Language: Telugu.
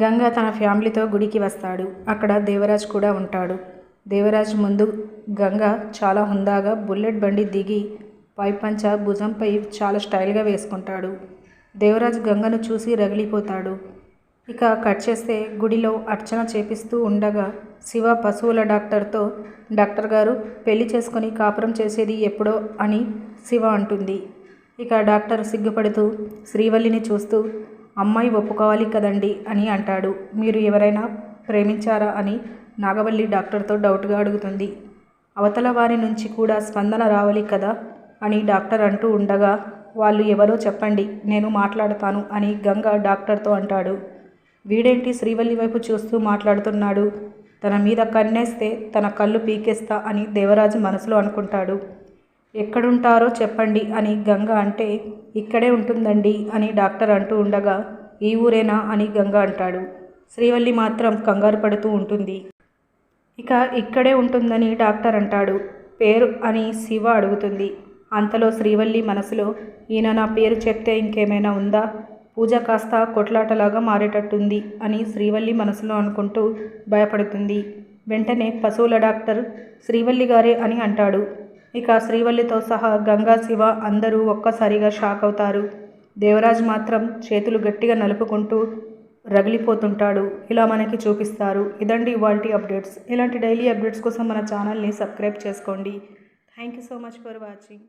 గంగ తన ఫ్యామిలీతో గుడికి వస్తాడు. అక్కడ దేవరాజ్ కూడా ఉంటాడు. దేవరాజ్ ముందు గంగ చాలా హుందాగా బుల్లెట్ బండి దిగి పైపంచ భుజంపై చాలా స్టైల్గా వేసుకుంటాడు. దేవరాజ్ గంగను చూసి రగిలిపోతాడు. ఇక కట్ చేస్తే గుడిలో అర్చన చేపిస్తూ ఉండగా శివ పశువుల డాక్టర్తో డాక్టర్ గారు పెళ్ళి చేసుకొని కాపురం చేసేది ఎప్పుడో అని శివ అంటుంది. ఇక డాక్టర్ సిగ్గుపడుతూ శ్రీవల్లిని చూస్తూ అమ్మాయి ఒప్పుకోవాలి కదండి అని అంటాడు. మీరు ఎవరైనా ప్రేమించారా అని నాగవల్లి డాక్టర్తో డౌట్గా అడుగుతుంది. అవతల వారి నుంచి కూడా స్పందన రావాలి కదా అని డాక్టర్ అంటూ ఉండగా వాళ్ళు ఎవరో చెప్పండి నేను మాట్లాడతాను అని గంగ డాక్టర్తో అంటాడు. వీడేంటి శ్రీవల్లి వైపు చూస్తూ మాట్లాడుతున్నాడు? తన మీద కన్నేస్తే తన కళ్ళు పీకేస్తా అని దేవరాజు మనసులో అనుకుంటాడు. ఎక్కడుంటారో చెప్పండి అని గంగ అంటే ఇక్కడే ఉంటుందండి అని డాక్టర్ అంటూ ఉండగా ఈ ఊరేనా అని గంగ అంటాడు. శ్రీవల్లి మాత్రం కంగారు పడుతూ ఉంటుంది. ఇక ఇక్కడే ఉంటుందని డాక్టర్ అంటాడు. పేరు అని శివ అడుగుతుంది. అంతలో శ్రీవల్లి మనసులో ఈయన నా పేరు చెప్తే ఇంకేమైనా ఉందా? పూజ కాస్త కొట్లాటలాగా మారేటట్టుంది అని శ్రీవల్లి మనసులో అనుకుంటూ భయపడుతుంది. వెంటనే పశువుల డాక్టర్ శ్రీవల్లి గారే అని అంటాడు. ఇక శ్రీవల్లితో సహా గంగా శివ అందరూ ఒక్కసారిగా షాక్ అవుతారు. దేవరాజ్ మాత్రం చేతులు గట్టిగా నలుపుకుంటూ రగిలిపోతుంటాడు. ఇలా మనకి చూపిస్తారు. ఇదండి ఇవాల్టి అప్డేట్స్. ఇలాంటి డైలీ అప్డేట్స్ కోసం మన ఛానల్ని సబ్స్క్రైబ్ చేసుకోండి. Thank you so much for watching.